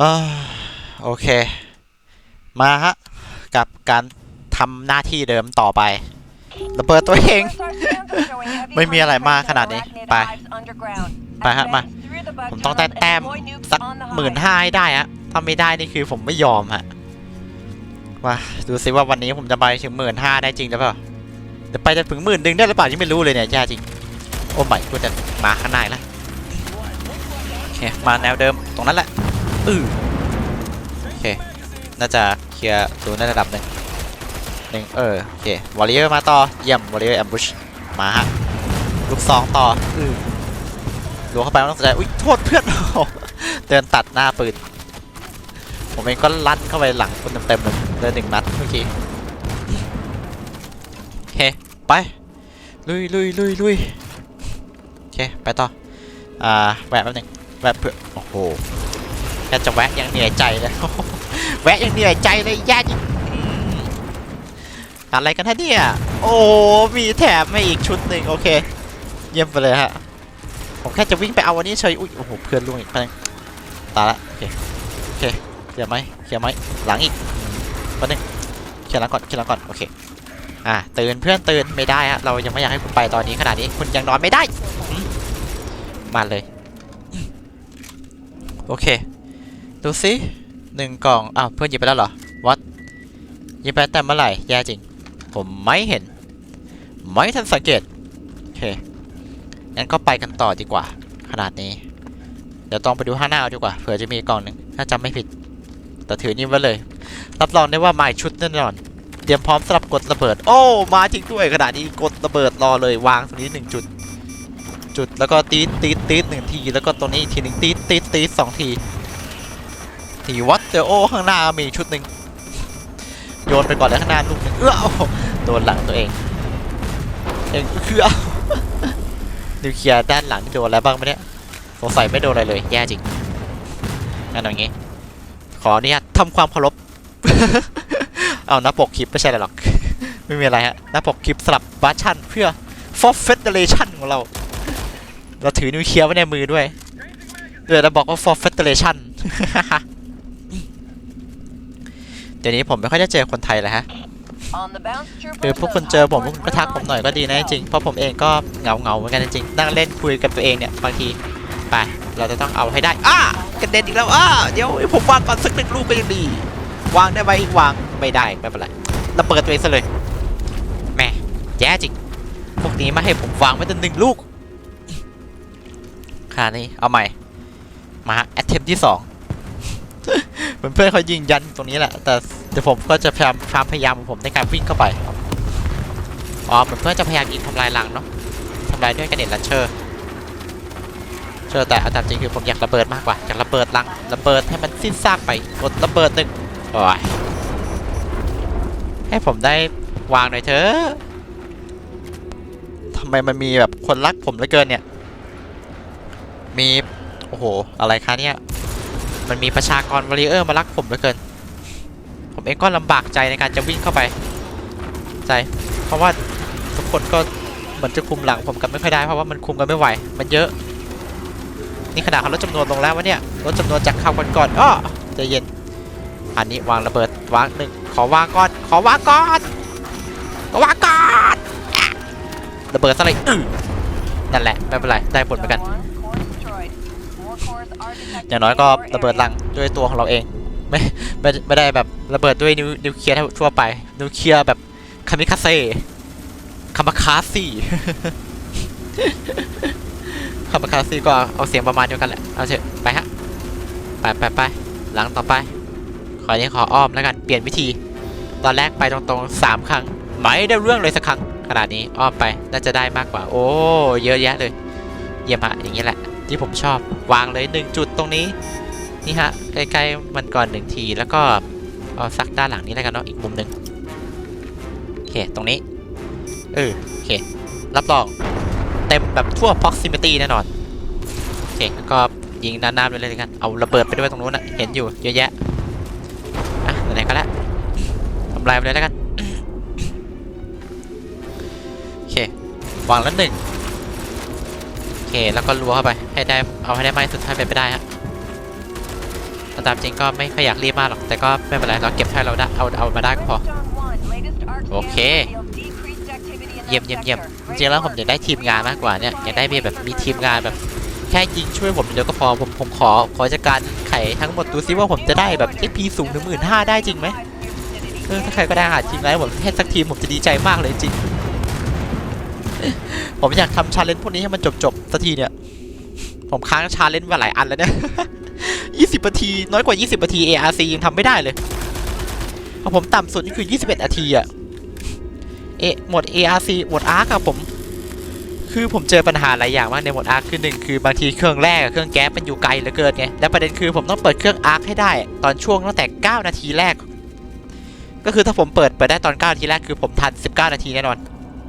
อ่าโอเค มาฮะ กับการทำหน้าที่เดิมต่อไประเบิดตัวเอง ไม่มีอะไรมากขนาดนี้ ไป ไปฮะ มา ผมต้องได้แต้มสักหมื่นห้าให้ได้ฮะ ถ้าไม่ได้นี่คือผมไม่ยอมฮะ มาดูซิว่าวันนี้ผมจะไปถึงหมื่นห้าได้จริงหรือเปล่าจะไปจะถึงหมื่นหนึ่งได้หรือเปล่ายังไม่รู้เลยเนี่ยแย่จริง โอ้ไม่กูจะมาข้างในแล้วโอเคมาแนวเดิมตรงนั้นแหละ อือโอเค น่าจะเคลียร์ดูในระดับหนึ่งหนึ่งเออ โอเควอลเลเยอร์มาต่อ เยี่ยมวอลเลเยอร์แอมบูชมาฮะ ลูกสองต่อ อือดูเข้าไปไม่ต้องสนใจอุ้ยโทษเพื่อนเดินตัดหน้าปืน ผมเองก็ลั่นเข้าไปหลังคนเต็มๆเลยเดินหนึ่งนัดเมื่อกี้โอเค ไป ลุยลุยลุยลุยโอเค ไปต่อ อ่า แวะแป๊บนึงแวะเพื่อ โอ้โห แค่จะแวะยังเหนื่อยใจเลยแวะยังเหนื่อยใจเลยแย่จริงอะไรกันฮะเนี่ย โอ้มีแถมมาอีกชุดหนึ่งโอเค เยี่ยมไปเลยฮะ ผมแค่จะวิ่งไปเอาวันนี้เฉยอุ้ยโอ้โหเพื่อนล่วงอีกไปตายละโอเคโอเคเคลียร์ไหมเคลียร์ไหมหลังอีกแป๊บนึงเคลียร์หลังก่อนเคลียร์หลังก่อนโอเคอ่าตื่นเพื่อนตื่นไม่ได้ฮะเรายังไม่อยากให้คุณไปตอนนี้ขนาดนี้คุณยังนอนไม่ได้มาเลยโอเค ดูสิหนึ่งกล่อง อ้าว เพื่อนหยิบไปแล้วเหรอ วัดหยิบไปแต่เมื่อไหร่ แย่จริง ผมไม่เห็น ไม่ทันสังเกต โอเค งั้นก็ไปกันต่อดีกว่า ขนาดนี้ เดี๋ยวต้องไปดูข้างหน้าเอาดีกว่า เผื่อจะมีกล่องหนึ่งถ้าจำไม่ผิด แต่ถือนี่ไว้เลย รับรองได้ว่ามาชุดแน่นอน เตรียมพร้อมสำหรับกดระเบิด โอ้ มาจริงด้วยขนาดนี้กดระเบิดรอเลยวางตรงนี้หนึ่งจุดจุดแล้วก็ตีดตีดตีดหนึ่งที แล้วก็ตรงนี้อีกทีหนึ่งตีดตีดตีดสองที ทีวัดเดโอข้างหน้ามีชุดหนึ่งโยนไปก่อนเลยข้างหน้าลูกหนึ่งเอื้อโดนหลังตัวเองเองคือเอานิวเคลียร์ด้านหลังโดนอะไรบ้างไหมเนี่ยสงสัยไม่โดนอะไรเลยแย่จริงงั้นอย่างงี้ ขออนุญาตทำความเคารพเอาหน้าปกคลิปไม่ใช่หรอก ไม่มีอะไรฮะหน้าปกคลิปสลับบัชชั่นเพื่อ for federation ของเรา เราถือนิวเคลียร์ไว้ในมือด้วยเดี๋ยวเราบอกว่า for federation เดี๋ เดี๋ยวนี้ผมไม่ค่อยได้เจอคนไทยเลยฮะคือพวกคุณเจอผมพวกคุณก็ทักผมหน่อยก็ดีนะจริงเพราะผมเองก็เงาเงาๆเหมือนกันจริงนั่งเล่นคุยกับตัวเองเนี่ยบางทีไปเราจะต้องเอาให้ได้อ้ากระเด็นอีกแล้วอ้าเดี๋ยวผมวางก่อนสักหนึ่งลูกก็ยังดี วางได้ไหมวางไม่ได้ไม่เป็นไรระเบิดตัวเองซะเลยแม่แย่จริงพวกนี้มาให้ผมวางไว้ตั้งหนึ่งลูกค่านี้เอาใหม่มาแอตเทมที่สอง เพื่อนเขายิงยันตรงนี้แหละ แต่เดี๋ยวผมก็จะพยายามความพยายามของผมในการวิ่งเข้าไป อ๋อเหมือนเพื่อนจะพยายามยิงทำลายรังเนาะทำลายด้วยกระเด็นลันเชอร์ เชื่อแต่เอาตามจริงคือผมอยากระเบิดมากกว่า อยากระเบิดรังระเบิดให้มันสิ้นซากไป กดระเบิดหนึ่งโอ้ยให้ผมได้วางหน่อยเถอะทำไมมันมีแบบคนรักผมเหลือเกินเนี่ย มี โอ้โห อะไรคะเนี่ย มันมีประชากรวอริเออร์มารักผมเหลือเกิน ผมเองก็ลำบากใจในการจะวิ่งเข้าไป ใจ เพราะว่าทุกคนก็เหมือนจะคุมหลังผมกันไม่ค่อยได้เพราะว่ามันคุมกันไม่ไหว มันเยอะ นี่ขนาดเขาลดจำนวนลงแล้ววะเนี่ยลดจำนวนจากคราวก่อนๆอ้อใจเย็น อันนี้วางระเบิดวางหนึ่งขอวางก่อน ขอวางก่อนขอวางก่อนระเบิดอะไรอื้อนั่นแหละไม่เป็นไรได้ผลเหมือนกัน อย่างน้อยก็ระเบิดรังด้วยตัวของเราเอง ไม่ไม่ไม่ได้แบบระเบิดด้วยนิวนิวเคลียร์ทั่วไป นิวเคลียร์แบบคามิคาเซ่คามาคาซี่คามาคาซี่ก็เอาเสียงประมาณเดียวกันแหละ เอาเถอะไปฮะ ไปไปไปหลังต่อไป ขอนี้ขออ้อมแล้วกันเปลี่ยนวิธี ตอนแรกไปตรงๆสามครั้ง ไม่ได้เรื่องเลยสักครั้งขนาดนี้อ้อมไปน่าจะได้มากกว่า โอ้ เยอะแยะเลย เยี่ยมฮะอย่างนี้แหละ ที่ผมชอบวางเลยหนึ่งจุดตรงนี้ นี่ฮะ ใกล้ๆมันก่อนหนึ่งทีแล้วก็เอาซักด้านหลังนี้แล้วกันเนาะอีกมุมหนึ่งโอเค ตรงนี้ เออโอเค รับรอง เต็มแบบทั่ว proximity แน่นอนโอเคแล้วก็ยิงนานๆไปเลยกันเอาระเบิดไปด้วยตรงนู้นนะเห็นอยู่เยอะแยะอะไหนก็แล้วทำลายไปเลยแล้วกันโอเควางแล้วหนึ่ง เคแล้วก็รัวเข้าไปให้ได้เอาให้ได้มากที่สุดให้เป็นไปได้ฮะตามจริงก็ไม่ค่อยอยากรีบมากหรอกแต่ก็ไม่เป็นไรเราเก็บให้เราได้เอาเอามาได้ก็พอโอเคเยี่ยมเยี่ยมเยี่ยมจริงแล้วผมอยากได้ทีมงานมากกว่าเนี่ยอยากได้มีแบบมีทีมงานแบบแค่ยิงช่วยผมเดียวก็พอผมผมขอขอจัดการไขทั้งหมดดูซิว่าผมจะได้แบบ XP สูงถึงหมื่นห้าได้จริงไหมเออถ้าใครก็ได้หาทีมงานผมให้สักทีมผมจะดีใจมากเลยจริง ผมอยากทำชาเลนจ์พวกนี้ให้มันจบๆสักทีเนี่ย ผมค้างชาเลนจ์มาหลายอันแล้วเนี่ย20นาที น้อยกว่า 20นาที ARC ยังทำไม่ได้เลยของผมต่ำสุดนี่คือ 21นาทีอะเอะหมด ARC หมด ARC อะผม คือผมเจอปัญหาหลายอย่างมากในหมดอาร์คคือหนึ่งคือบางทีเครื่องแรกกับเครื่องแก๊สมันอยู่ไกลเหลือเกินไงและประเด็นคือผมต้องเปิดเครื่องอาร์คให้ได้ ตอนช่วงตั้งแต่ 9 นาทีแรก ก็คือถ้าผมเปิดเปิดได้ตอน 9 นาทีแรกคือผมทัน 19 นาทีแน่นอน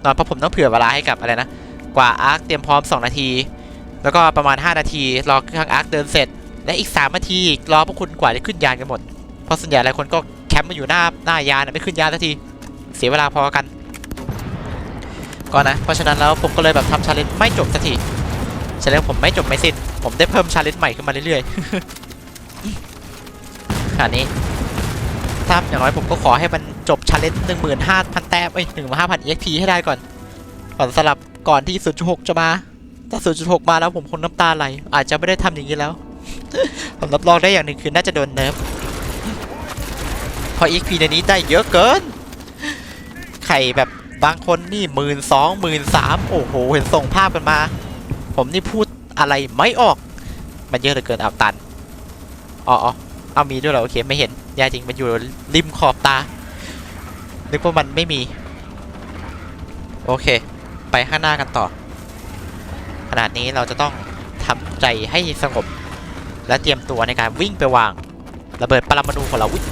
นอนเพราะผมต้องเผื่อเวลาให้กับอะไรนะ กว่าอาร์คเตรียมพร้อม 2 นาที แล้วก็ประมาณ 5 นาที รอเครื่องอาร์คเดินเสร็จ และอีก 3 นาทีรอพวกคุณกว่าจะขึ้นยานกันหมด เพราะส่วนใหญ่หลายคนก็แคมป์มาอยู่หน้าหน้ายานไม่ขึ้นยานสักที เสียเวลาพอกันก่อนนะ เพราะฉะนั้นแล้วผมก็เลยแบบทำชาเลนจ์ไม่จบสักทีชาเลนจ์ผมไม่จบไม่สิ้น ผมได้เพิ่มชาเลนจ์ใหม่ขึ้นมาเรื่อยๆขนาดนี้ถ้าอย่างน้อยผมก็ขอให้มันาเลนจ์หนึ่งหมื่นห้าพันแต้มเอ้ยหนึ่งหมื่นห้าพัน EXP ให้ได้ก่อน ก่อนสลับก่อนที่0.6จะมา ถ้า0.6มาแล้วผมคงน้ำตาไหล อาจจะไม่ได้ทำอย่างนี้แล้ว ผมรับรองได้อย่างหนึ่งคือน่าจะโดนเนิร์ฟเพราะ EXP ในนี้ได้เยอะเกิน ไข่แบบบางคนนี่หมื่นสองหมื่นสามโอ้โห เห็นส่งภาพกันมา ผมนี่พูดอะไรไม่ออก มันเยอะเหลือเกินเอาตัน อ๋ออ๋อเอามีด้วยเหรอโอเคไม่เห็นย่จริงมันอยู่ริมขอบตา นึกว่ามันไม่มี โอเค ไปข้างหน้ากันต่อ ขนาดนี้เราจะต้องทำใจให้สงบ และเตรียมตัวในการวิ่งไปวาง ระเบิดปรมาณูของเราอุ๊ย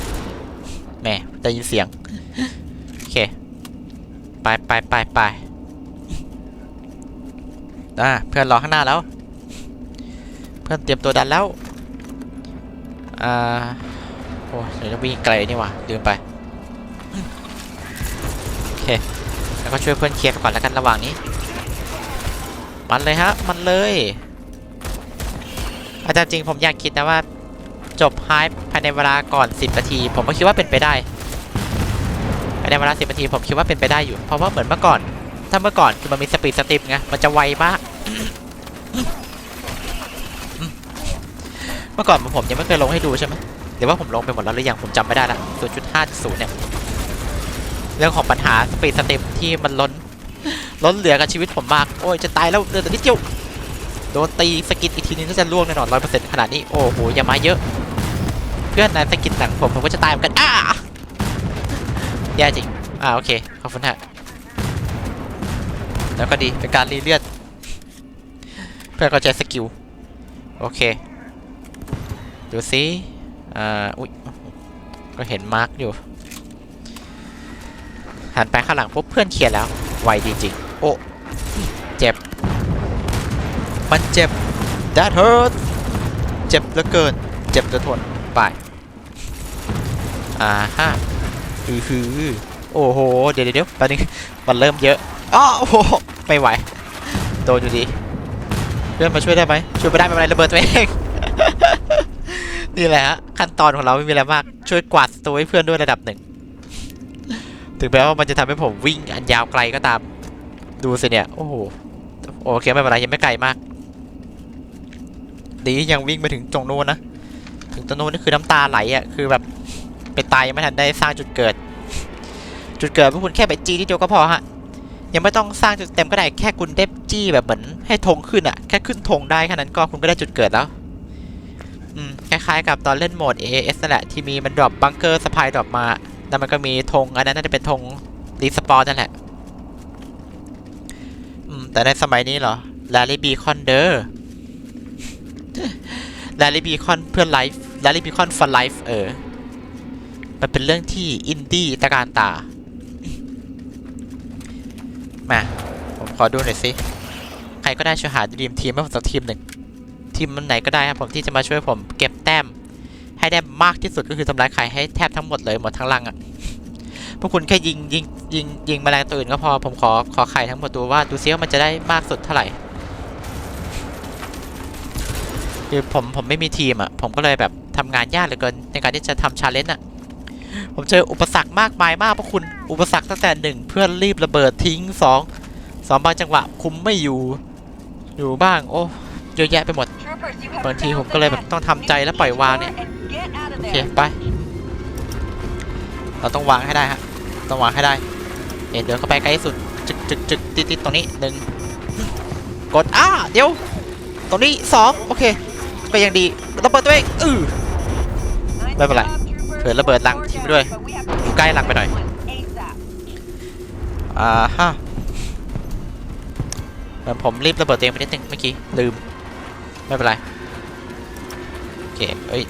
แหมได้ยินเสียง โอเค ไปไปไปไปอ่าเพื่อนรอข้างหน้าแล้ว เพื่อนเตรียมตัวดันแล้ว อ่า โอ้ยเดี๋ยวจะวิ่งไกลนี่หว่าลืมไป แล้วก็ช่วยเพื่อนเคลียร์กันก่อนแล้วกันระหว่างนี้ มันเลยฮะ มันเลย อาจารย์จริงผมอยากคิดนะว่า จบไฮป์ภายในเวลาก่อน 10 นาที ผมก็คิดว่าเป็นไปได้ภายในเวลา 10 นาทีผมคิดว่าเป็นไปได้อยู่ เพราะว่าเหมือนเมื่อก่อน ถ้าเมื่อก่อนคือมันมีสปีดสติปไง มันจะไวมาก เมื่อก่อนผมยังไม่เคยลงให้ดูใช่ไหมหรือว่าผมลงไปหมดแล้วหรือยังผมจำไม่ได้ละ0.5.0เนี่ย รื่องของปัญหาสปีดสเติปที่มันล้น ล้นเหลือกับชีวิตผมมาก โอ้ยจะตายแล้วเดือแต่นิดเดียวโดนตีสกิดอีกทีนึงก็จะล่วงแน่นอนร้อยเปอร์เซ็นต์ขนาดนี้โอ้โหอย่ามาเยอะ เพื่อนนายสกิดหลังผมผมก็จะตายเหมือนกันอ้าแย่จริงอ่าโอเคขอบคุณฮะแล้วก็ดีเป็นการรีเลือด เพื่อเข้าใจสกิลโอเคดูซิอ่าอุ๊ยก็เห็นมาร์กอยู่ หันไปข้างหลังปุ๊บเพื่อนเคลียร์แล้ว ไวจริงๆ โอ้เจ็บ มันเจ็บ that hurt เจ็บเหลือเกิน เจ็บเหลือทน ไป อ่าฮะฮือฮือโอ้โห เดี๋ยวเดี๋ยวเดี๋ยวแป๊บนึงมันเริ่มเยอะอ้อโอ้โห ไม่ไหว โดนอยู่ดีเพื่อนมาช่วยได้ไหมช่วยไม่ได้ไม่เป็นไรระเบิดตัวเองนี่แหละฮะขั้นตอนของเราไม่มีอะไรมาก ช่วยกวาดตัวให้เพื่อนด้วยระดับหนึ่ง ถึงแม้ว่ามันจะทำให้ผมวิ่งอันยาวไกลก็ตาม ดูสิเนี่ย โอ้โห โอเคไม่เป็นไรยังไม่ไกลมาก ดียังวิ่งไปถึงตรงโน้นนะ ถึงตรงโน้นนี่คือน้ำตาไหลอะ คือแบบไปตายยังไม่ทันได้สร้างจุดเกิด จุดเกิดพวกคุณแค่ไปจี้ที่เดียวก็พอฮะ ยังไม่ต้องสร้างจุดเต็มก็ได้ แค่คุณได้จี้แบบเหมือนให้ธงขึ้นอะ แค่ขึ้นธงได้แค่นั้นก็คุณก็ได้จุดเกิดแล้วอืมคล้ายๆกับตอนเล่นโหมด AS นั่นแหละที่มีมันดรอปบังเกอร์สปายดรอปมา แล้วมันก็มีธงอันนั้นน่าจะเป็นธงรีสปอนนั่นแหละอืมแต่ในสมัยนี้เหรอลาลิบีคอนเดอร์ลาลิบีคอนเพื่อไลฟ์ลาลิบีคอน for life เออ มันเป็นเรื่องที่อินดี้ตะการตา มา ผมขอดูหน่อยสิ ใครก็ได้ช่วยหาดีมทีมให้ผมสักทีมหนึ่งทีมมันไหนก็ได้ครับผมที่จะมาช่วยผมเก็บแต้ม ให้ได้มากที่สุดก็คือทำลายไข่ให้แทบทั้งหมดเลยหมดทั้งรังอะ่ะพวกคุณแค่ยิงยิงยิงยิงแมลงตัวอื่นก็พอผมขอขอไข่ทั้งหมดดูว่าดูซิว่ามันจะได้มากสุดเท่าไหร่คือผมผมไม่มีทีมอะ่ะผมก็เลยแบบทำงานยากเหลือเกินในการที่จะทำชาเลนจ์อะผมเจออุปสรรคมากมายมากพวกคุณอุปสรรคตั้งแต่หนึ่งเพื่อนรีบระเบิดทิ้งสองสองบางจังหวะคุมไม่อยู่อยู่บ้างโอ้เยอะแยะไปหมดบางทีผมก็เลยแบบต้องทำใจแล้วปล่อยวางเนี่ย โอเคไป เราต้องวางให้ได้ฮะ ต้องวางให้ได้ เอ็นเดินเข้าไปไกลที่สุด จึกจึกจึกติดติดตรงนี้หนึ่งกด อ้า เดี๋ยว ตรงนี้สองโอเคไปยังดีระเบิดตัวเองอือไม่เป็นไรเผื่อระเบิดรังทิ้งด้วย อยู่ใกล้รังไปหน่อย อ่าฮะเหมือนผมรีบระเบิดตัวเองไปนิดนึงเมื่อกี้ ลืม ไม่เป็นไร โอเค เอ้ย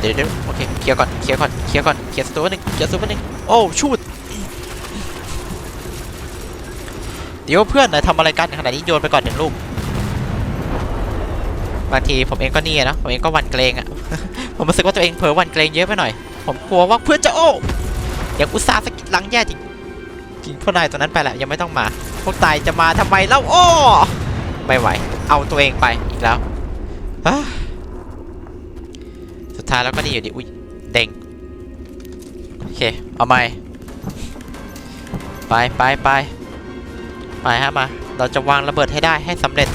เดี๋ยวเดี๋ยวโอเคเคลียร์ก่อนเคลียร์ก่อนเคลียร์ก่อนเคลียร์สตัวหนึ่งเคลียร์สตัวหนึ่งโอ้ชูดเดี๋ยวเพื่อนนายทำอะไรกันขนาดนี้โยนไปก่อนหนึ่งลูกบางทีผมเองก็นี่นะผมเองก็วันเกรงอะผมรู้สึกว่าตัวเองเผลอวันเกรงเยอะไปหน่อย ผมกลัวว่าเพื่อนจะโอ้อย่างอุตส่าห์สะกิดหลังแย่จริงจริงพวกนายตัวนั้นไปแหละยังไม่ต้องมา พวกตายจะมาทำไมเล่าโอ้ไม่ไหว เอาตัวเองไปอีกแล้วอ้าสุด ท้ายแล้วก็นี่อยู่ดิอุ้ยเด้งโอเค เอาใหม่ ไปไปไปไปฮะมา เราจะวางระเบิดให้ได้ให้สำเร็จ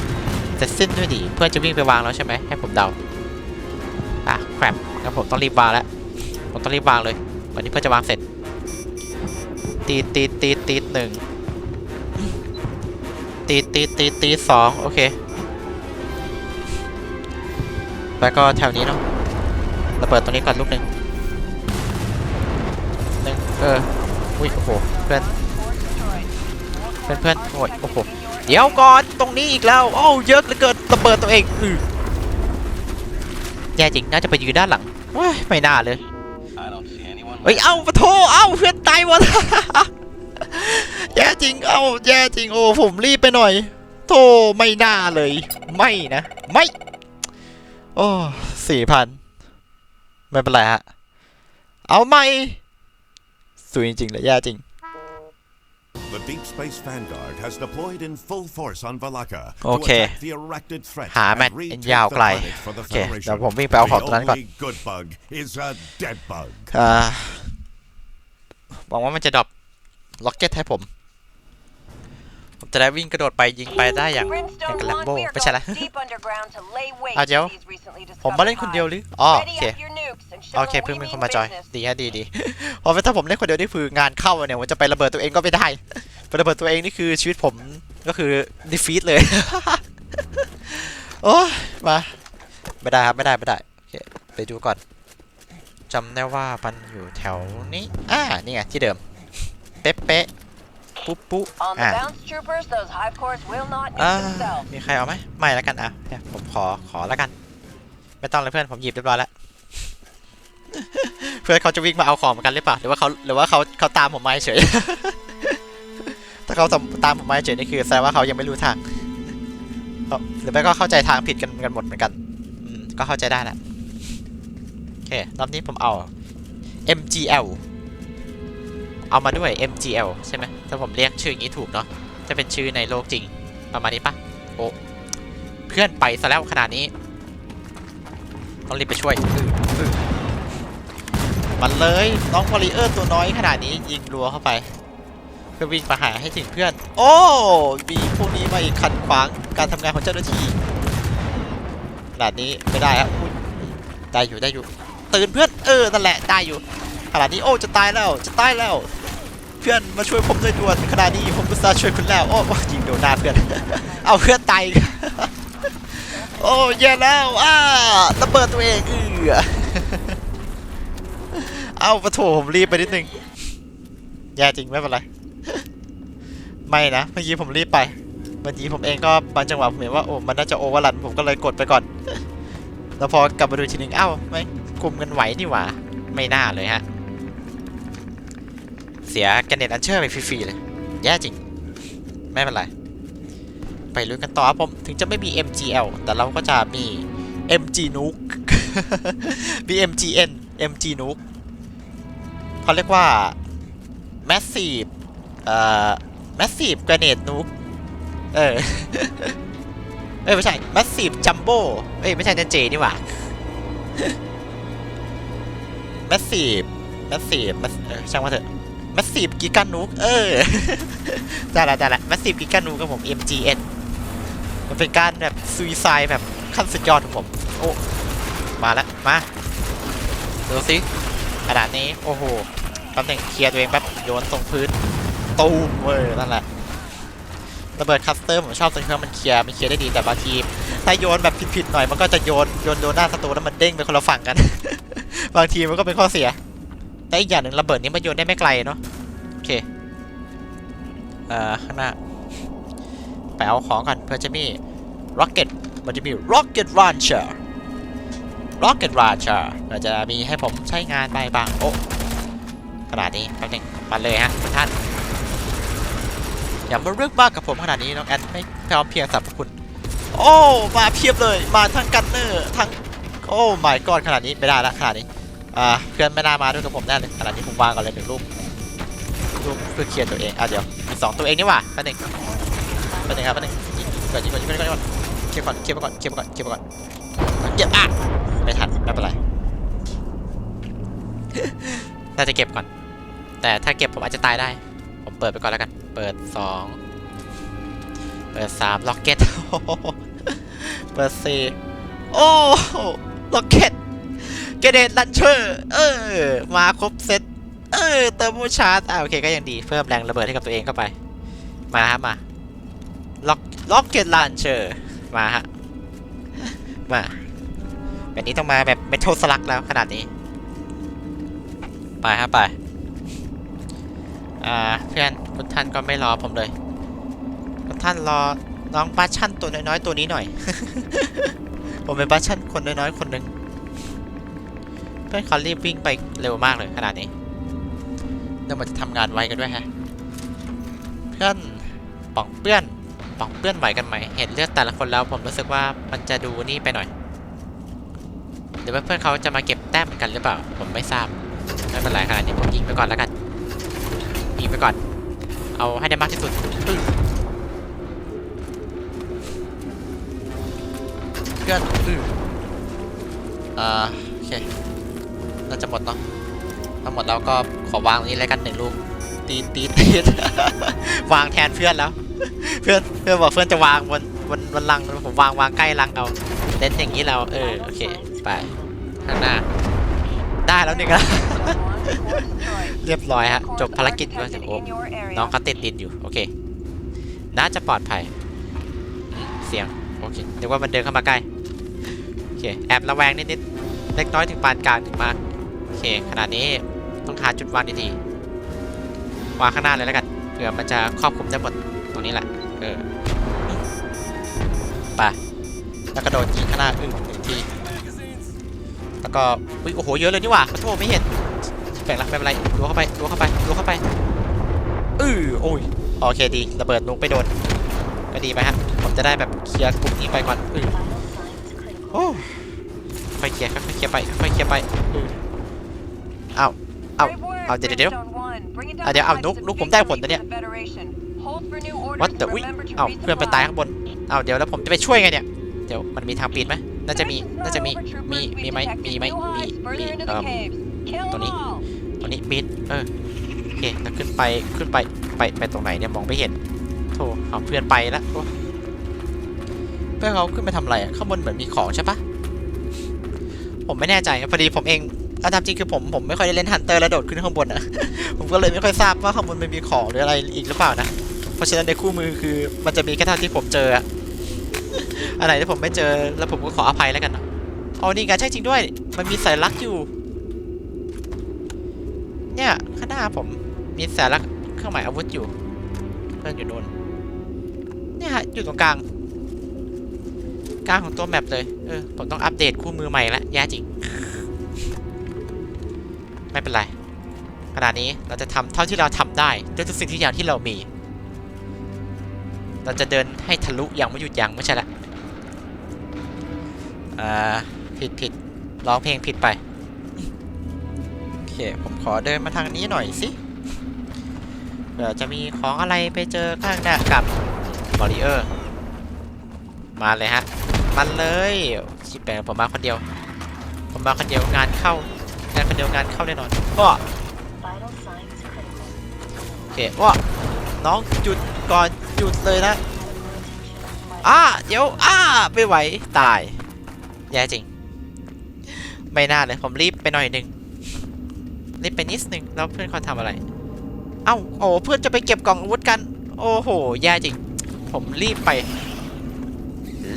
เสร็จสิ้นด้วยดี เพื่อนจะวิ่งไปวางแล้วใช่ไหมให้ผมเดา อะแครบงั้นผมต้องรีบวางแล้ว ผมต้องรีบวางเลยวันนี้เพื่อจะวางเสร็จ ตีตีตีตีหนึ่งตีตีตีตีสองโอเค แล้วก็แถวนี้เนาะ ระเบิดตรงนี้ก่อนลูกหนึ่งหนึ่งเอออุ้ยโอ้โหเพื่อนเพื่อนเพื่อนโอ้ยโอ้โหเดี๋ยวก่อนตรงนี้อีกแล้วโอ้าเยอะเหลือเกินระเบิดตัวเองอือแย่จริงน่าจะไปยืนด้านหลังว้ยไม่น่าเลยเฮ้ยเอ้าปะโทเอ้าเพื่อนตายหมดแย่จริงเอ้าแย่จริงโอ้ผมรีบไปหน่อยโธ่ไม่น่าเลย ไม่นะ ไม่ โอ้สี่พัน ไม่เป็นไรฮะ เอาไม่สวยจริงๆเลยแย่จริง The Deep Space Vanguard has deployed in full force on Valaka to Okay. attack the erected threat หาแมต and ช์ retake ยาว the ไกล planet for the โอเคเดี๋ยว Federation. ผมวิ่งไปเอาของตรงนั้นก่อน The only good bug is a dead bug. อ่าหวังว่ามันจะดรอปล็อกเก็ตให้ผมผม จะได้วิ่งกระโดดไปยิงไปได้อย่างอย่างกับแลมโบไม่ใช่ละอะเดี๋ยวผมมาเล่นคนเดียวหรืออ๋อโอเคโอเคเพิ่งมีคนมาจอยดีฮะดีดีเพราะว่าถ้าผมเล่นคนเดียวนี่คืองานเข้าเนี่ยผมจะไประเบิดตัวเองก็ไม่ได้ไประเบิดตัวเองนี่คือชีวิตผมก็คือดีฟีดเลยโอ้ยมาไม่ได้ครับไม่ได้ไม่ได้โอเคไปดูก่อนจำได้ว่ามันอยู่แถวนี้อ่านี่ไงที่เดิมเป๊ะเป๊ะปุ๊บปุ๊บ On the อ่า bounce troopers, those hive cores will not อ่า nuke themselves. มีใครเอาไหมไม่แล้วกันอะเนี่ยผมขอขอแล้วกัน ไม่ต้องเลยเพื่อนผมหยิบเรียบร้อยแล้วเพื่อนเขาจะวิ่งมาเอาของเหมือนกันหรือเปล่าหรือว่าเขาหรือว่าเขาเขาตามผมมาเฉยถ้าเขาตามผมมาเฉยนี่คือแสดงว่าเขายังไม่รู้ทางเขาหรือไม่ก็เข้าใจทางผิดกันกันหมดเหมือนกันอืมก็เข้าใจได้แหละโอเครอบนี้ผมเอา MGL เอามาด้วย MGL ใช่ไหมถ้าผมเรียกชื่ออย่างนี้ถูกเนาะจะเป็นชื่อในโลกจริงประมาณนี้ปะโอ้เพื่อนไปซะแล้วขนาดนี้ ต้องรีบไปช่วยมันเลยน้องวอลเลเยอร์ตัวน้อยขนาดนี้ยิงรัวเข้าไป เพื่อวิ่งไปหาให้ถึงเพื่อน โอ้มีพวกนี้มาอีกขัดขวางการทำงานของเจ้าหน้าที่ขนาดนี้ไม่ได้ครับได้อยู่ได้อยู่ ตื่นเพื่อนเออนั่นแหละได้อยู่ ขนาดนี้โอ้จะตายแล้วจะตายแล้ว เพื่อนมาช่วยผมด้วยด่วนขนาดนี้ผมก็จะช่วยคุณแล้วโอ้ยิงโดนหน้าเพื่อนเอาเพื่อนตายโอ้แย่แล้วอ้าระเบิดตัวเองเออเอาปะโถผมรีบไปนิดนึงแย่จริงไม่เป็นไรไม่นะเมื่อกี้ผมรีบไปเมื่อกี้ผมเองก็บางจังหวะผมเห็นว่าโอ้มันน่าจะโอเวอร์รันผมก็เลยกดไปก่อน แล้วพอกลับมาดูทีนึงเอ้าไม่กลุ่มกันไหวนี่หว่า ไม่น่าเลยฮะ สียแกเน็ตอันเชอร์ไปฟรีๆเลย แย่จริง ไม่เป็นไร ไปลุยกันต่อผมถึงจะไม่มี MGL แต่เราก็จะมี MG Nuke มี MGN MG Nuke เขาเรียกว่า Massive เอ่อ Massive Grenade Nuke เออเอ้ยไม่ใช่ Massive Jumbo เอ้ยไม่ใช่นันเจนี่หว่าแมสซีฟแมสซีฟช่างว่าเถอะ แมสซีฟกิกานูกเออได้ละได้ละแมสซีฟกิกานูกับผม MGN มันเป็นการแบบซูซายแบบขั้นสุดยอดของผม โอ้มาแล้วมาดูสิขนาดนี้ โอ้โหตำแหน่งเคลียร์ตัวเองแป๊บโยนตรงพื้นตูมเว้ยนั่นแหละระเบิดคัสเตอร์ผมชอบตรงที่ว่ามันเคลียร์มันเคลียร์ได้ดีแต่บางทีถ้าโยนแบบผิดๆหน่อยมันก็จะโยนโยนโดนหน้าศัตรูแล้วมันเด้งไปคนละฝั่งกัน บางทีมันก็เป็นข้อเสีย แต่อีกอย่างหนึ่งระเบิดนี้มันโยนได้ไม่ไกลเนาะโอเคเอ่อข้างหน้าไปเอาของก่อนเพื่อจะมี rocket มันจะมี rocket launcher rocket launcher เราจะมีให้ผมใช้งานไปบ้างโอ้ขนาดนี้แป๊บนึงมาเลยฮะท่านอย่ามาเรื่องบ้ากับผมขนาดนี้น้องแอนไม่พร้อมเพียงสรรพคุณ โอ้ มาเพียบเลย มาทั้งกันเนอร์ทั้ง โอ้ my god ขนาดนี้ไม่ได้ละขนาดนี้ อ่าเพื่อนไม่น่ามาด้วยกับผมแน่เลยขนาดนี้ผมวางก่อนเลยหนึ่งลูกลูกเพื่อเคลียร์ตัวเองอะเดี๋ยวมีสองตัวเองนี่หว่าแป๊บนึงแป๊บนึงครับแป๊บนึงยิงก่อนยิงก่อนยิงก่อนยิงก่อนเคลียร์ก่อนเคลียร์ก่อนเคลียร์ก่อนเคลียร์ก่อนเก็บอะไม่ทันไม่เป็นไรน่าจะเก็บก่อน แต่ถ้าเก็บผมอาจจะตายได้ ผมเปิดไปก่อนแล้วกัน เปิดสองเปิดสามล็อกเก็ตเปิดสี่โอ้ล็อกเก็ต เกเดตลันเชอร์เออ มาครบเซตเออเติมบูชาร์จอ่าโอเคก็ยังดีเพิ่มแรงระเบิดให้กับตัวเองเข้าไป มาฮะมาล็อกล็อกเกตลันเชอร์มาฮะมาแบบนี้ต้องมาแบบเมทัลสลักแล้วขนาดนี้ ไปฮะไปอ่าเพื่อนทุกท่านก็ไม่รอผมเลยทุกท่านรอน้องบัชชั่นตัวน้อยๆตัวนี้หน่อย ผมเป็นบัชชั่นคนน้อยๆคนหนึ่ง อนเขารีบวิ่งไปเร็วมากเลยขนาดนี้เดี๋ยวมันจะทำงานไวกันด้วยฮะ เพื่อนป่องเปื้อนป่องเปื้อนไหวกันไหม เห็นเลือดแต่ละคนแล้วผมรู้สึกว่ามันจะดูนี่ไปหน่อยหรือว่าเพื่อนเขาจะมาเก็บแต้มกันหรือเปล่า ผมไม่ทราบไม่เป็นไรขนาดนี้ผมยิงไปก่อนแล้วกัน ยิงไปก่อน เอาให้ได้มากที่สุดเพื่อนปึ้งอ่าโอเค น่าจะหมดเนาะถ้าหมดแล้วก็ขอวางตรงนี้เลยกันหนึ่งลูกตีตีตีวางแทนเพื่อนแล้ว เพื่อนเพื่อนบอกเพื่อนจะวางบนบนบนลังผมวางวางใกล้ลังเอาเล่นอย่างนี้เราเออโอเคไปข้างหน้า ได้แล้วหนึ่งแล้วเรียบร้อยฮะจบภารกิจแล้วโอ้น้องเขาติดดินอยู่โอเค น่าจะปลอดภัยเสียงโอเคเดี๋ยวว่ามันเดินเข้ามาใกล้โอเคแอบระแวงนิดๆเล็กน้อยถึงปานกลางถึงมาก เค ขนาดนี้ต้องหาจุดวางดีๆวางข้างหน้าเลยแล้วกันเผื่อมันจะครอบคลุมได้หมดตรงนี้แหละเออไปแล้วก็โดนยิงข้างหน้าอึ้งหนึ่งทีแล้วก็อุ้ยโอ้โหเยอะเลยนี่หว่าขอโทษไม่เห็นแปลงละไม่เป็นไรดูเข้าไปดูเข้าไปดูเข้าไปอือโอ้ยโอเคดีระเบิดนุกไปโดนก็ดีไหมฮะผมจะได้แบบเคลียร์กลุ่มนี้ไปก่อนอือโอ้ค่อยเคลียร์ค่อยๆเคลียร์ไปค่อยเคลียร์ไปอือ เอาเอาเอาเดี๋ยวเดี๋ยวอะเดี๋ยวเอานุกนุกผมได้ผลนะเนี่ยวัดเดี๋ยวอุ้ยเอาเพื่อนไปตายข้างบนเอาเดี๋ยวแล้วผมจะไปช่วยไงเนี่ยเดี๋ยวมันมีทางปีนไหมน่าจะมีน่าจะมีมีมีไหมมีไหมมีมีเอ่อตรงนี้ตรงนี้ปีนเออโอเคแล้วขึ้นไปขึ้นไปไปไปตรงไหนเนี่ยมองไม่เห็นโธ่เอาเพื่อนไปแล้วโอ้เพื่อนเขาขึ้นไปทำอะไรอะข้างบนเหมือนมีของใช่ปะผมไม่แน่ใจพอดีผมเอง เอาตามจริงคือผมผมไม่ค่อยได้เล่นฮันเตอร์แล้วโดดขึ้นข้างบนอะผมก็เลยไม่ค่อยทราบว่าข้างบนมันมีของหรืออะไรอีกหรือเปล่านะ เพราะฉะนั้นในคู่มือคือมันจะมีแค่เท่าที่ผมเจออะอันไหนที่ผมไม่เจอแล้วผมก็ขออภัยแล้วกันเนาะอ๋อนี่ไงใช่จริงด้วย มันมีสัญลักษณ์อยู่ เนี่ยข้างหน้าผมมีสัญลักษณ์เครื่องหมายอาวุธอยู่เพื่อนอยู่โน่นเนี่ยฮะอยู่ตรงกลางกลางของตัวแมปเลย เออ ผมต้องอัปเดตคู่มือใหม่ละแย่จริง ไม่เป็นไรขณะนี้เราจะทำเท่าที่เราทำได้ด้วยทุกสิ่งทุกอย่างที่เรามี เราจะเดินให้ทะลุอย่างไม่หยุดยั้งไม่ใช่ละอ่าผิดผิดร้องเพลงผิดไปโอเคผมขอเดินมาทางนี้หน่อยสิเดี๋ยวจะมีของอะไรไปเจอข้างหน้ากับบอริเออร์มาเลยฮะมันเลยชิบแปลงผมมาคนเดียว ผมมาคนเดียวงานเข้า งานคนคนเดียวงานเข้าแน่นอนว้า Vital signs critical. โอเคว้าน้องหยุดก่อนหยุดเลยนะอ้าเดี๋ยวอ้าไม่ไหวตายแย่จริง ไม่น่าเลยผมรีบไปหน่อยหนึ่งรีบไปนิดนึงแล้วเพื่อนเขาทำอะไร เอ้าโอ้เพื่อนจะไปเก็บกล่องอาวุธกัน โอ้โหแย่จริง ผมรีบไป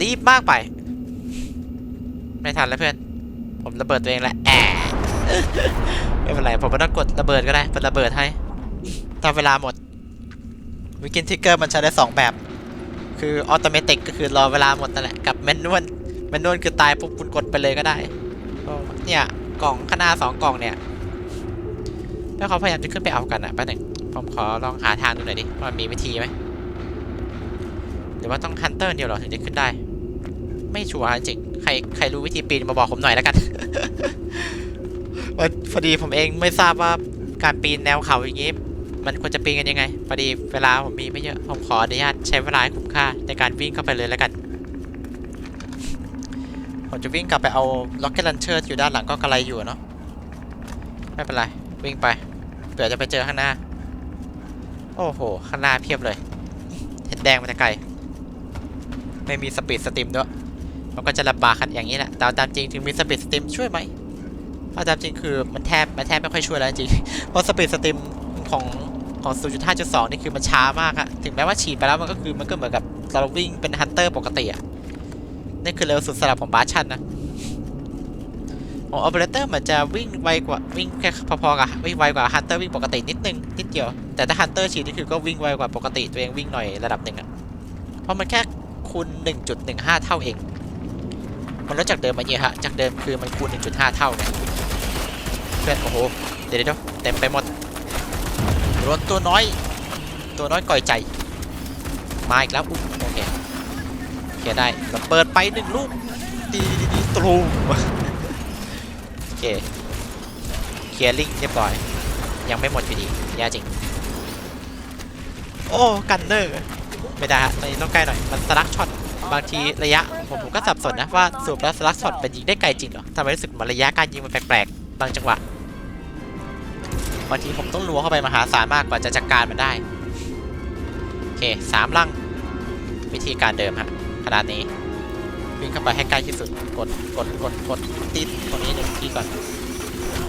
รีบมากไป ไม่ทันแล้วเพื่อน ผมระเบิดตัวเองแหละแอะ ไม่เป็นไรผมไม่ต้องกดระเบิดก็ได้เป็นระเบิดให้ถ้าเวลาหมดวิกินทิกเกอร์มันใช้ได้สองแบบ คือออโตเมติกก็คือรอเวลาหมดนั่นแหละ กับแมนนวลแมนนวลคือตายปุ๊บคุณกดไปเลยก็ได้เนี่ยกล่องข้างหน้าสองกล่องเนี่ยแล้วเขาพยายามจะขึ้นไปเอากันอะแป๊บนึงผมขอลองหาทางดูหน่อยดิว่ามีวิธีไหมหรือว่าต้องฮันเตอร์เดียวหรอถึงจะขึ้นได้ ไม่ชัวร์จริงใครใครรู้วิธีปีนมาบอกผมหน่อยแล้วกัน พอดีผมเองไม่ทราบว่าการปีนแนวเขาอย่างนี้ มันควรจะปีนกันยังไงพอดีเวลาผมมีไม่เยอะผมขออนุญาตใช้เวลาให้คุ้มค่าในการวิ่งเข้าไปเลยแล้วกัน ผมจะวิ่งกลับไปเอาล็อกเก็ตลันเชอร์อยู่ด้านหลังก็กระไรอยู่เนาะไม่เป็นไรวิ่งไปเผื่อจะไปเจอข้างหน้า โอ้โห ข้างหน้าเพียบเลย เห็นแดงมาแต่ไกล ไม่มีสปีดสตรีมด้วย มันก็จะลำบากกันอย่างนี้แหละแต่ตามจริงถึงมีสปีดสตรีมช่วยไหม เอาตามจริงคือมันแทบมันแทบไม่ค่อยช่วยแล้วจริง เพราะสปีดสตรีมของของ 0.5.2 นี่คือมันช้ามากอะถึงแม้ว่าฉีดไปแล้วมันก็คือมันก็เหมือนกับเราวิ่งเป็นฮันเตอร์ปกติอะนี่คือเร็วสุดสำหรับของบาชันนะของออเปอเรเตอร์มันจะวิ่งไวกว่าวิ่งแค่พอๆกับวิ่งไวกว่าฮันเตอร์วิ่งปกตินิดนึงนิดเดียว แต่ถ้าฮันเตอร์ฉีดนี่คือก็วิ่งไวกว่าปกติตัวเองวิ่งหน่อยระดับหนึ่งอะเพราะมันแค่คูณ 1.15 เท่าเอง มันลดจากเดิมมาเยอะฮะจากเดิมคือมันคูณ 1.5 เท่าไงเพื่อนโอ้โหเดี๋ยวเดี๋ยวเต็มไปหมดรถตัวน้อย ตัวน้อยก่อยใจ มาอีกแล้วอุ๊โอเคโอเคได้เราเปิดไปหนึ่งลูกดีดีดีตรูมโอเคเคลียร์ลิงเรียบร้อย ยังไม่หมดอยู่ดีแย่จริง โอ้กันเนอร์ไม่ได้ฮะตอนนี้ต้องใกล้หน่อยมันสลักช็อตบางทีระยะผมผมก็สับสนนะว่าสรุปแล้วสลักช็อตเป็นยิงได้ไกลจริงเหรอทำไมรู้สึกเหมือนระยะการยิงมันแปลกๆบางจังหวะ บางทีผมต้องลัวเข้าไปมหาศาลมากกว่าจะจัดการมันได้ โอเคสามลัง วิธีการเดิมฮะขนาดนี้วิ่งเข้าไปให้ใกล้ที่สุด กด กด กด กดติดตรงนี้หนึ่งทีก่อน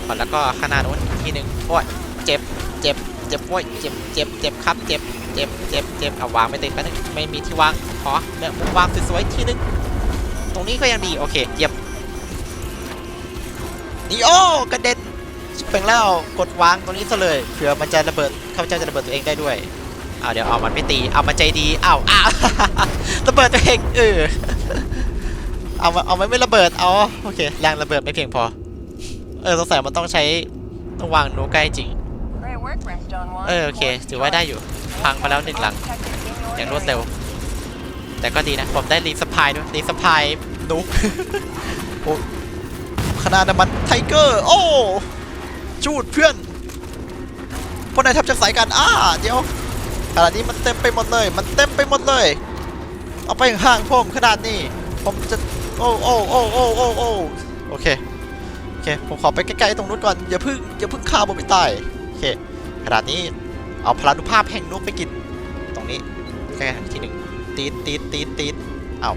ก่อนแล้วก็ข้างหน้านู้นทีหนึ่งโอ้ยเจ็บ เจ็บ เจ็บโอ้ยเจ็บ เจ็บ เจ็บครับ เจ็บ เจ็บ เจ็บ เจ็บเอาวางไม่ติดไปบนึงไม่มีที่วาง ขอเนี่ยวางสวยๆทีนึงตรงนี้ก็ยังดี โอเค เยี่ยมนี่โอ้กระเด็น เป็นแล้วกดวางตรงนี้ซะเลยเผื่อมันจะระเบิดข้าพเจ้าจะระเบิดตัวเองได้ด้วยเอาเดี๋ยวเอามันไม่ตีเอามันใจดีอ้าวอ้าวระเบิดตัวเองเออเอามาเอามันไม่ระเบิดเอาโอเคแรงระเบิดไม่เพียงพอ เออสงสัยมันต้องใช้ต้องวางนูใกล้จริงเออโอเคถือว่าได้อยู่พังมาแล้วหนึ่งหลังอย่างรวดเร็ว แต่ก็ดีนะ ผมได้รีสปายด้วยรีสปายนุกโอ้ขนาดน้ำมันไทเกอร์ โอ้ จูดเพื่อนพวกนายทับจากสายกันอ้าเดี๋ยวขนาดนี้มันเต็มไปหมดเลย มันเต็มไปหมดเลย เอาไปห่างๆผมขนาดนี้ ผมจะโอ้โอ้โอ้โอ้โอ้โอ้โอเคโอเคผมขอไปใกล้ๆตรงนู้นก่อนอย่าเพึ่งอย่าเพึ่งฆ่าผมไปตายโอเคขนาดนี้เอาพลานุภาพแห่งนกไปกินตรงนี้แค่ทีหนึ่งตีดตีดตีดตีดเอา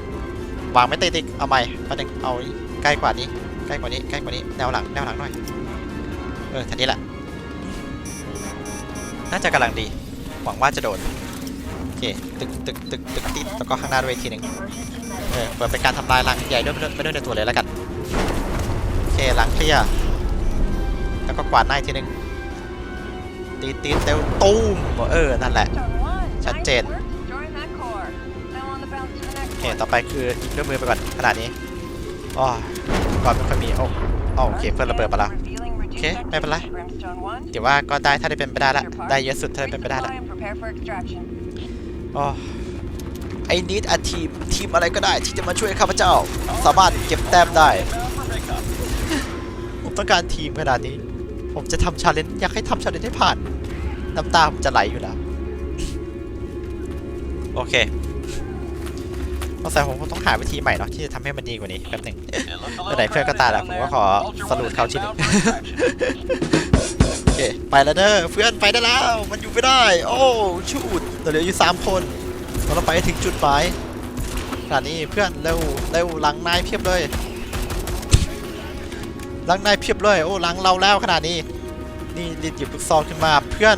วางไม่ติดอีกเอาใหม่ประเด็นเอาใกล้กว่านี้ใกล้กว่านี้ใกล้กว่านี้แนวหลังแนวหลังหน่อย เออทีนี้แหละ น่าจะกำลังดี หวังว่าจะโดน โอเค ตึกตึกตึกตึกติดแล้วก็ข้างหน้าด้วยทีหนึ่งเออเปิดเป็นการทำลายรังใหญ่ด้วยไม่ด้วยในตัวเลยแล้วกัน โอเคหลังเคลียร์แล้วก็กวาดหน้าทีหนึ่งตีตีเต็วตูมเออ นั่นแหละ Brimstone One. Chặt Nice chệt. work destroying that core. Now on the bounce to the next โอเค ต่อไปคือยิงด้วยมือไปก่อนขนาดนี้อ๋อก่อนไม่ค่อยมีโอ้โอเค เพื่อนระเบิดมาแล้ ว Revealing reduced Okay, ไม่เป็นไร activity, Brimstone One. เดี๋ยวว่าก็ได้ถ้าได้เป็นไปได้ละได้เยอะสุดถ้าได้เป็นไปได้ละ Resupply and prepare for extraction. อ๋อไอ้นิดอะทีมทีมอะไรก็ได้ที่จะมาช่วยข้าพเจ้า สามารถเก็บแต้มได้ ผมต้องการทีมขนาดนี้ ผมจะทำชาเลนจ์อยากให้ทำชาเลนจ์ให้ผ่าน น้ำตาผมจะไหลอยู่แล้ว โอเค เพราะแต่ผมคงต้องหาวิธีใหม่เนาะที่จะทำให้มันดีกว่านี้แป๊บหนึ่งเมื่อไหร่เพื่อนก็ตายแล้วผมก็ขอสรุปเขาทีหนึ่งโอเคไปแล้วเด้อเพื่อนไปได้แล้ว มันอยู่ไม่ได้ โอ้ชูดเหลืออยู่สามคนเราต้องไปให้ถึงจุดหมายขณะนี้เพื่อนเร็วเร็วหลังนายเพียบเลยหลังนายเพียบเลยโอ้หลังเราแล้วขนาดนี้ นี่รีบหยิบลูกซองขึ้นมาเพื่อน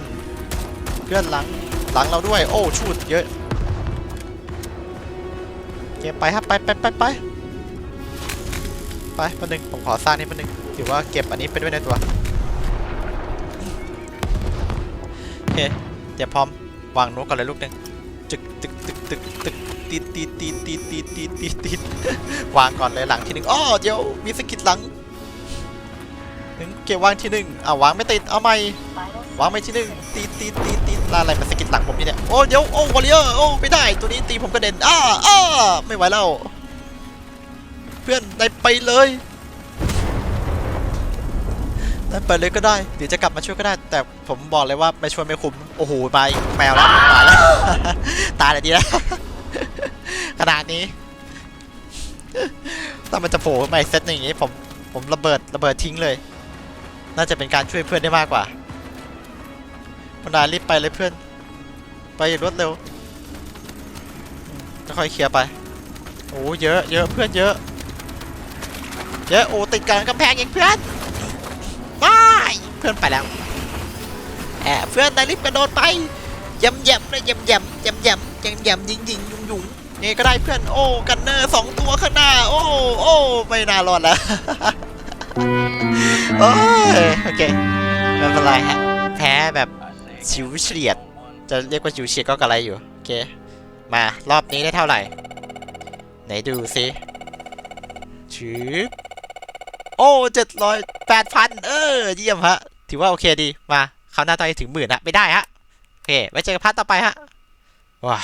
เพื่อนหลังหลังเราด้วย โอ้ชูดเยอะ เกมไปครับไปไปไปไปไปแป๊บนึงผมขอสร้างนี่แป๊บนึงถือว่าเก็บอันนี้ไปด้วยในตัวโอเคเดี๋ยวพร้อมวางนกกันเลยลูกหนึ่งจึกตึกตึกตึกตึกตีดตีดตีดตีดตีดตีดตีตีวางก่อนเลยหลังที่หนึ่งอ้อเดี๋ยวมีสกิดหลังถึงเก็บวางที่หนึ่งอ่าวางไม่ติดเอาใหม่ วางไปที่หนึ่งตีตีตีตีลาอะไรมาสะกิดหลังผมนี่เนี่ยโอ้เดี๋ยวโอ้วอลเลเยอร์โอ้ไม่ได้ตัวนี้ตีผมกระเด็นอ้าอ้าไม่ไหวแล้วเพื่อนได้ไปเลยได้ไปเลยก็ได้เดี๋ยวจะกลับมาช่วยก็ได้ แต่ผมบอกเลยว่าไม่ช่วยไม่คุ้มโอ้โหมาอีกแมวแล้วตายแล้วตายเลยดีแล้วขนาดนี้ถ้ามันจะโผล่มาอีกเซตหนึ่งอย่างนี้ผมผมระเบิดระเบิดทิ้งเลย น่าจะเป็นการช่วยเพื่อนได้มากกว่า พนารีบไปเลยเพื่อน ไปอย่างรวดเร็วอืมค่อยเคลียร์ไป โอ้เยอะเยอะเพื่อนเยอะ เยอะโอ้ติดกันกำแพงอีกเพื่อนไม่เพื่อนไปแล้วแอบเพื่อนนายรีบกระโดดไปยำยำเลยยำยำยำยำยำยำยิงยิงยุงยุงนี่ก็ได้เพื่อนโอ้กันเนอร์สองตัวข้างหน้า โอ้โอ้ไม่น่ารอดแล้วโอ้ยโอเคไม่เป็นไรฮะแพ้แบบ ชิวเฉียด จะเรียกว่าชิวเฉียดก็กระไรอยู่ โอเค มารอบนี้ได้เท่าไหร่ ไหนดูซิชืบโอ้เจ็ดร้อยแปดพันเออ เยี่ยมฮะ ถือว่าโอเคดี มาคราวหน้าต้องให้ถึงหมื่นนะไม่ได้ฮะ โอเค ไว้เจอกันพาร์ทต่อไปฮะว้า